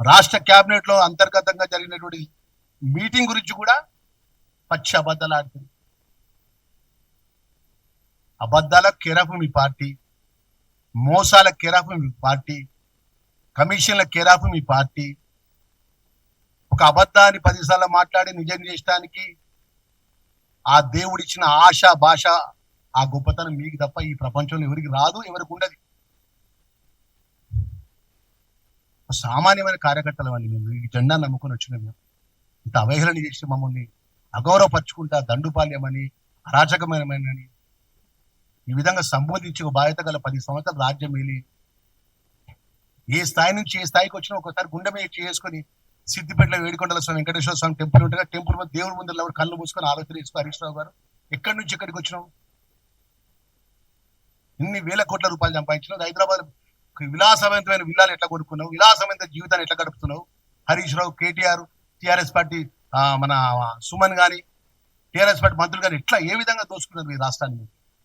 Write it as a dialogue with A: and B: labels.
A: రాష్ట్ర క్యాబినెట్లో అంతర్గతంగా జరిగినటువంటి మీటింగ్ గురించి కూడా పచ్చి అబద్ధాలు ఆడుతుంది. అబద్ధాల కేరాఫ్ మీ పార్టీ మోసాల కేరాఫ్ మీ పార్టీ కమిషన్ల కేరాఫ్ మీ పార్టీ ఒక అబద్ధాన్ని పదిసార్లు మాట్లాడి నిజం చేయడానికి ఆ దేవుడిచ్చిన ఆశ భాష ఆ గొప్పతనం మీకు తప్ప ఈ ప్రపంచంలో ఎవరికి రాదు ఎవరికి ఉండదు. సామాన్యమైన కార్యకర్తలు అండి మేము. ఈ జెండా నమ్ముకొని వచ్చినాం మేము. ఇంత అవహేళన చేసి మమ్మల్ని అగౌరవపరుచుకుంటా దండుపాల్యమని అరాచకమైనమని ఈ విధంగా సంబోధించి ఒక బాధ్యత గల పది సంవత్సరాలు రాజ్యం వెళ్ళి ఏ స్థాయి నుంచి ఏ స్థాయికి వచ్చినా ఒకసారి గుండె మీద చేసుకొని సిద్దిపేటలో వేడికొండల స్వామి వెంకటేశ్వర స్వామి టెంపుల్ ఉండగా టెంపుల్ మీద దేవుడి ముందు ఎవరు కళ్ళు మూసుకొని ఆలోచన చేసుకో హరీష్ రావు గారు. ఎక్కడి నుంచి ఎక్కడికి వచ్చినావు? ఇన్ని వేల కోట్ల రూపాయలు సంపాదించినావు. హైదరాబాద్ విలాసవంతమైన విల్లాలు ఎట్లా కొనుక్కున్నావు? విలాసమైన జీవితాన్ని ఎట్లా గడుపుతున్నావు? Harish Rao KTR TRS party ఆ, మన సుమన్ గాని టిఆర్ఎస్ పార్టీ మంత్రులు గాని ఎట్లా ఏ విధంగా దోసుకున్నారు ఈ రాష్ట్రాన్ని?